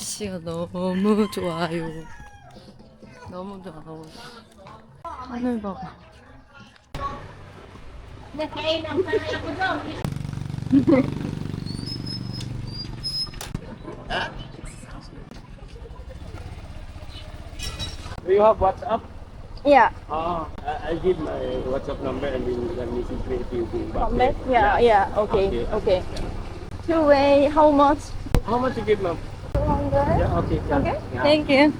날씨가 너무 좋아요. 너무 좋아, 너무 좋아. 하늘 봐봐. Do you have WhatsApp? Yeah. Ah, I- I'll give my WhatsApp number and then let me see if you go back From there. that? Yeah, yeah. Okay, Okay. okay. Two way, how much? How much you give, ma'am? 200. Yeah, okay. Yeah. Okay. Yeah. Thank you.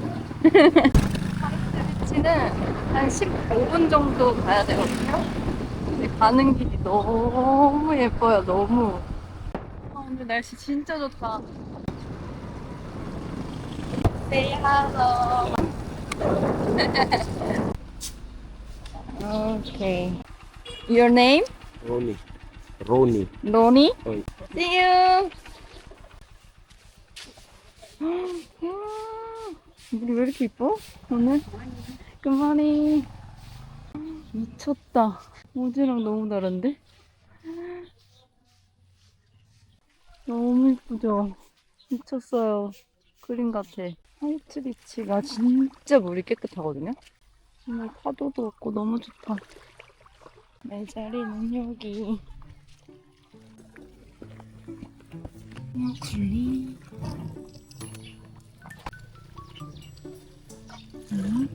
비치는 한 15분 정도 가야 되거든요. 근데 가는 길이 너무 예뻐요, 너무. 아, 오늘 날씨 진짜 좋다. Say hello. okay. Your name? Ronnie. Ronnie. Ronnie? Oh, See you. 물이 왜 이렇게 이뻐? 오늘? 그만해. 미쳤다. 어제랑 너무 다른데? 너무 이쁘죠? 미쳤어요. 그림 같아. 화이트 비치가 진짜 물이 깨끗하거든요? 정말 파도도 없고 너무 좋다. 내 자리는 여기. 스노클 링. 음.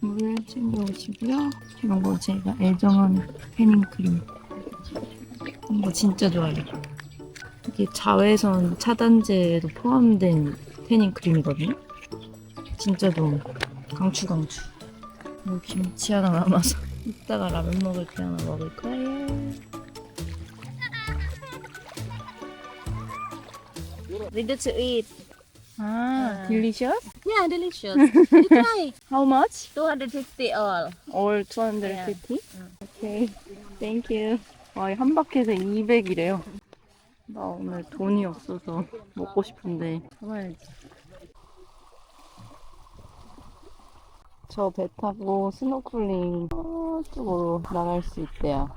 물 챙겨오시고요. 이런 거 제가 애정하는 패닝 크림. 이런 거 진짜 좋아해요. 이게 자외선 차단제도 포함된 패닝크림이거든요. 진짜 좋은 거. 강추 강추. 뭐 김치 하나 남아서 이따가 라면 먹을 때 하나 먹을 거예요. Ready. 아, delicious? Yeah, delicious. you try. How much? 250 all. All 250? 오케이. Thank you. 와, 한 바퀴에서 200이래요. 나 오늘 돈이 없어서 먹고 싶은데 참아야지. 저 배 타고 스노클링 저쪽으로 나갈 수 있대요.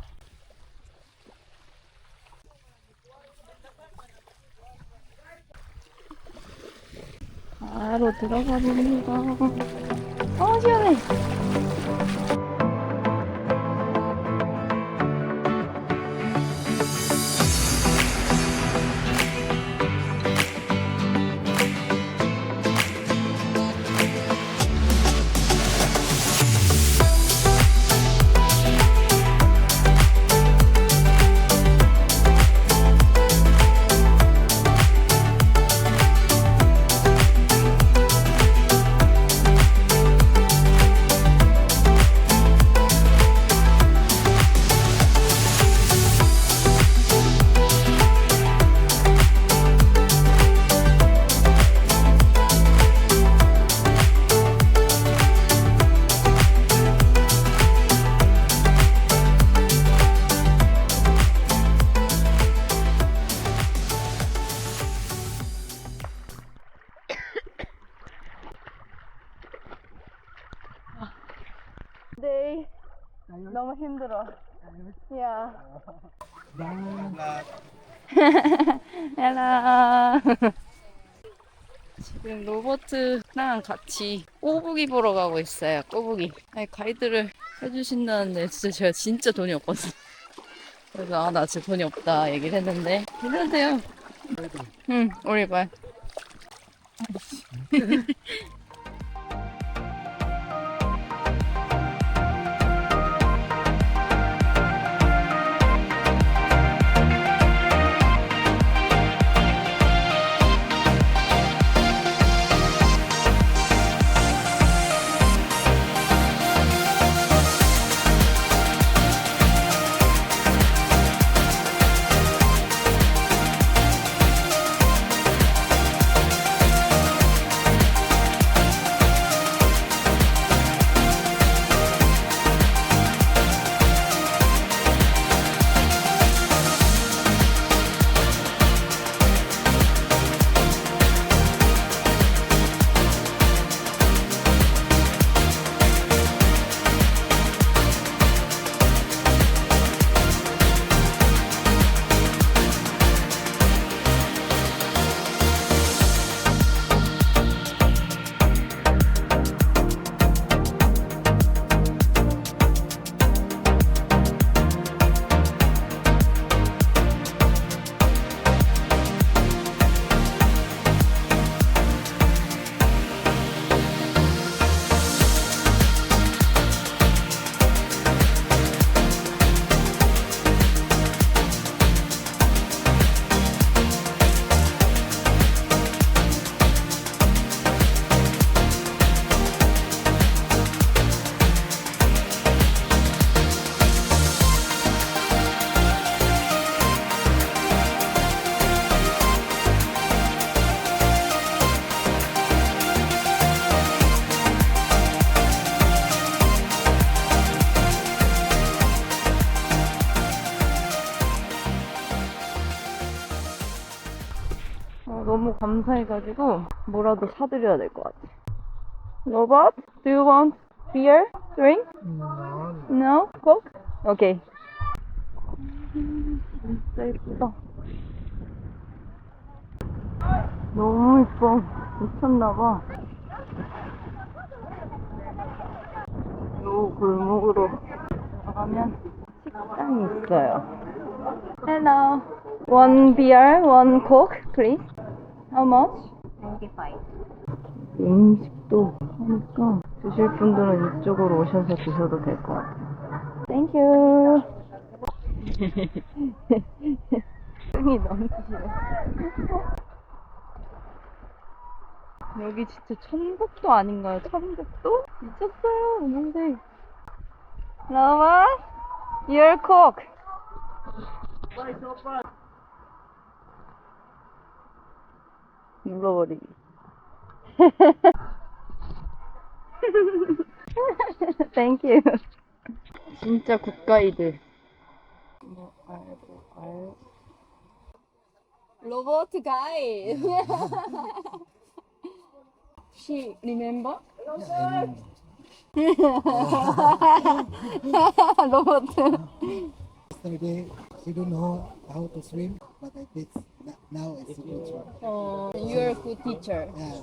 바로 들어가 봅니다. 어, 시원해. 힘들어. 야. 헬로. 지금 로버트랑 같이 꼬부기 보러 가고 있어요. 꼬부기. 아니, 가이드를 해주신다는데 진짜 제가 진짜 돈이 없거든요. 그래서 아, 나 진짜 돈이 없다 얘기를 했는데 괜찮대요. 응, 말. 감사해가지고 뭐라도 사드려야 될 것 같아. 로봇, do you want beer, drink? No. Coke? Okay. 진짜 예쁘다. 너무 예뻐. 미쳤나봐. 요 골목으로 들어가면 식당이 있어요. Hello. One beer, one coke, please. How much? 25. 음식도 하니까 드실 분들은 이쪽으로 오셔서 드셔도 될 것 같아요. Thank you. 흥이 넘치시네. 여기 진짜 천국도 아닌가요? 천국도? 미쳤어요, 근데. 라마, your coke. 눌러버리기. Thank you. 진짜 굿가이드. 뭐 알고 알. Lobo to guy. She remember? 로봇. Yesterday, she don't know how to swim, but I n- now it's a good swim. 어, you're a good teacher. Yeah.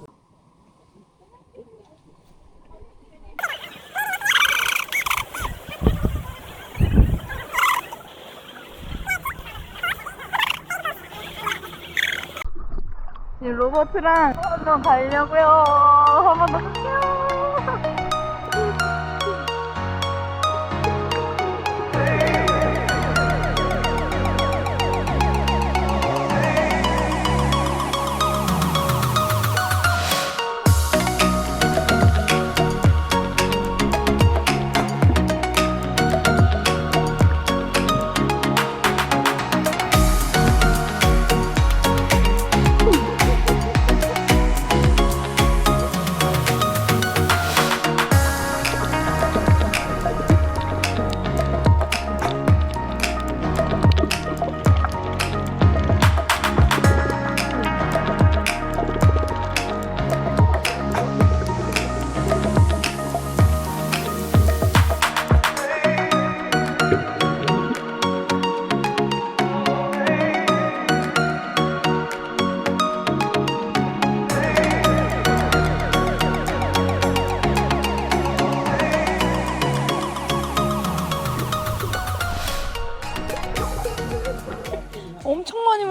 로버트랑 한번 가려고요. 한 번 더 갈게요.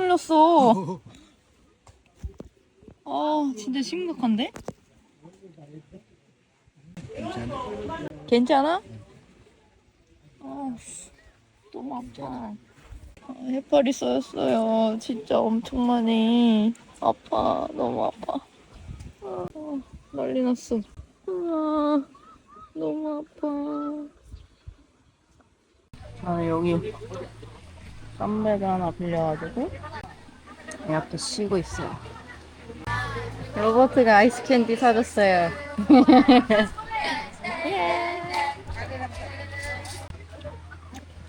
물렸어. 아, 진짜 심각한데? 괜찮아? 아, 너무 아파. 아, 해파리 쏘였어요. 진짜 엄청 많이. 아파. 너무 아파. 아, 난리 났어. 아, 너무 아파. 아, 여기 깜배도 하나 빌려가지고 이렇게 쉬고 있어요. 로버트가 아이스 캔디 사줬어요.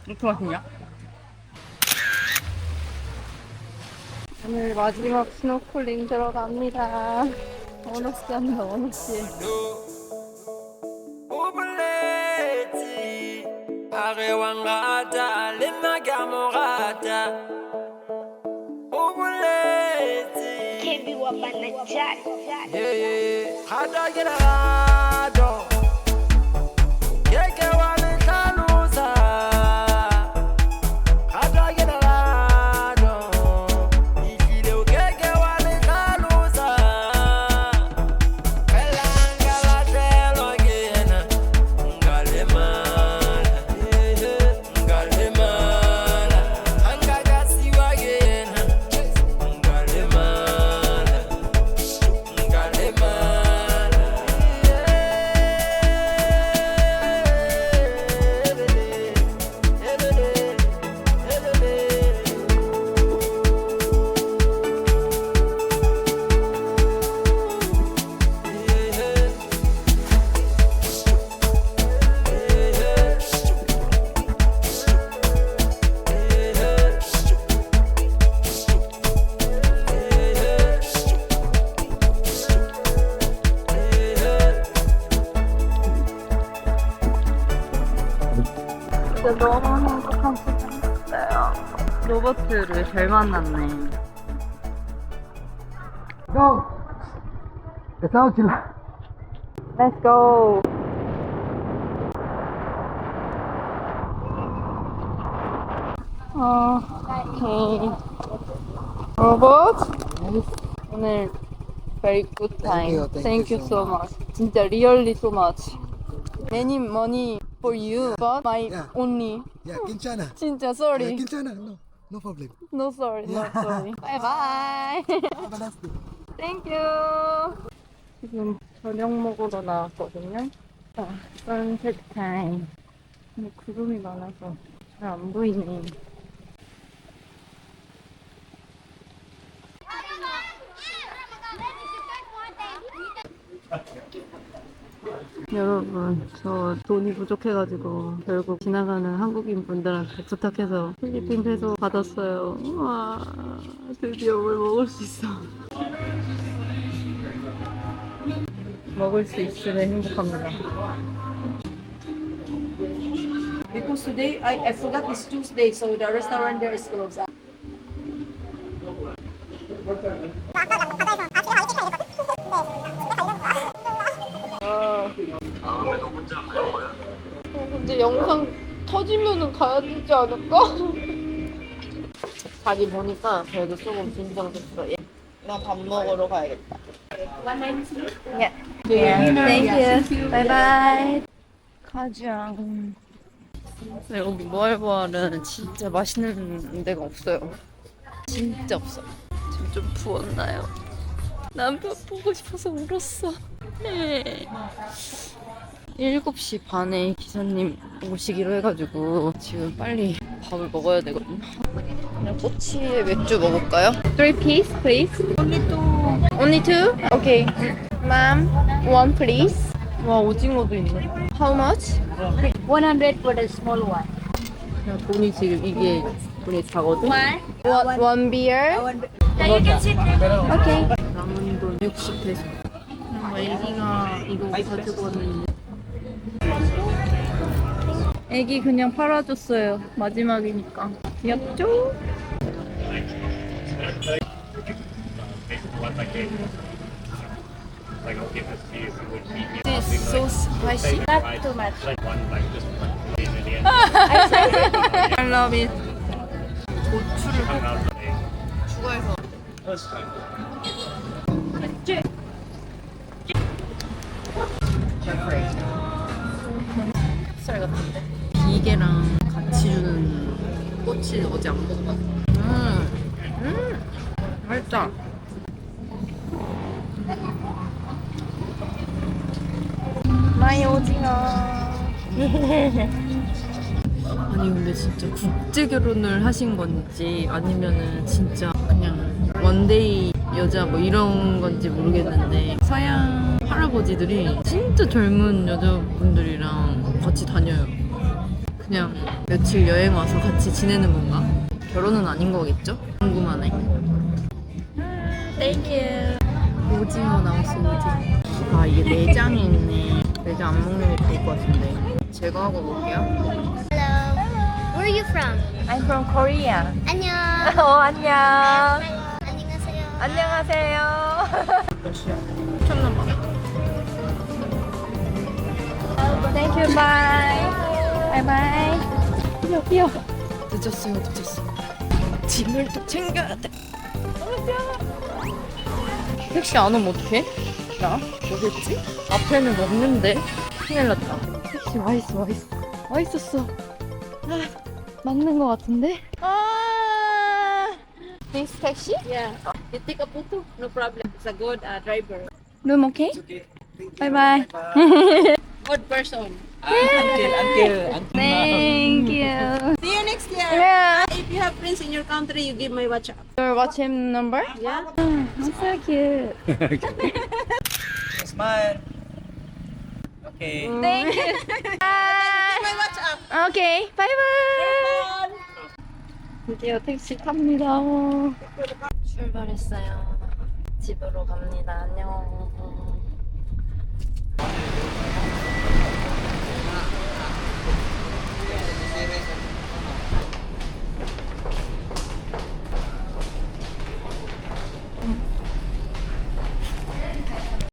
이렇게 맛있냐? 오늘 마지막 스노클링 들어갑니다. 원호씨 한다, 원호씨. وانغاتا لما كاموغاتا وبلاتي كيبي وبنجاري هذا جنادو 진짜 너무 행복한 시간이었어요. 로버트를 잘 만났네. Go! Kasama sila. Let's go. 어, 오케이. 로봇? 오늘 very good time. you, thank you so much. 진짜 really so much. Many money for you, but my Yeah. only. Yeah, Kinchana. 진짜 Yeah, sorry. Kinchana. No, no problem. No sorry, no sorry. bye bye. Have a nice day. Thank you. 지금 저녁 먹으러 나왔거든요. 아, 선셋 타임. 근데 구름이 많아서 잘 안 보이네. 여러분, 저 돈이 부족해가지고 결국 지나가는 한국인 분들한테 부탁해서 필리핀 페소 받았어요. 와, 드디어 뭘 먹을 수 있어. 먹을 수 있으면 행복합니다. Because today I, I forgot it's Tuesday, so the restaurant there is closed. 근데 영상 터지면은 가야 되지 않을까? 자기 보니까 그래도 조금 긴장됐어. 나 밥 먹으러 가야겠다. 예. 땡큐. 바이바이. 가장. 여기 모알보알은 진짜 맛있는 데가 없어요. 진짜 없어. 지금 좀 부었나요? 남편 보고 싶어서 울었어. 네. 7시 반에 기사님 오시기로 해가지고 지금 빨리 밥을 먹어야 되거든요. 그냥 꼬치에 맥주 먹을까요? Three piece, please. Only two. Only two? Okay. Ma'am, one please. 와 오징어도 있네. How much? 100 for the small one. 그냥 돈이 지금 이게 돈이 작거든. One. One, one beer. Now you can sit there. Okay. 남은 돈 60 페소. 뭐 애기가 이거 가지고 왔는데. 애기 그냥 팔아줬어요. 마지막이니까. 귀엽죠? This so spicy. Not too much. I love it. 고추를 추가해서. 살 같은데. 비계랑 같이 주는 꼬치 어제 안 먹어봤어. 음, 음, 맛있다. 마이 오징어. 아니 근데 진짜 국제 결혼을 하신 건지 아니면은 진짜 그냥 원데이 여자 뭐 이런 건지 모르겠는데 서양 할아버지들이 진짜 젊은 여자분들이랑 같이 다녀요. 그냥 며칠 여행 와서 같이 지내는 건가? 결혼은 아닌 거겠죠? 궁금하네. 땡큐. 오징어 나왔어 오징어. 아 이게 내장이 있네. 내장 안 먹는 게 좋을 것 같은데. 제거하고 볼게요. Hello. Where are you from? I'm from Korea. 안녕. 어, 안녕. 안녕하세요. 안녕하세요. 미쳤나봐. Thank you, bye. Bye. 뛰어, 뛰어. 늦었어요, 늦었어. 짐을 또 챙겨야 돼. 택시 안 오면 어떡해? 나? 뭐겠지? 앞에는 없는데. 큰일 났다. 택시 와 있어, 와 있어. 와 있었어. 아, 맞는 것 같은데? 아, this taxi? Yeah. You take a photo, no problem. It's a good uh, driver. room okay? Bye bye. Good person. Thank you. See you next year. Yeah. If you have friends in your country, you give my WhatsApp. Your WhatsApp number? Yeah. Oh, so cute. Smile. Okay. Thank you. Bye. My WhatsApp. Okay. Bye bye. 드디어 택시 탑니다. 출발했어요. 집으로 갑니다. 안녕.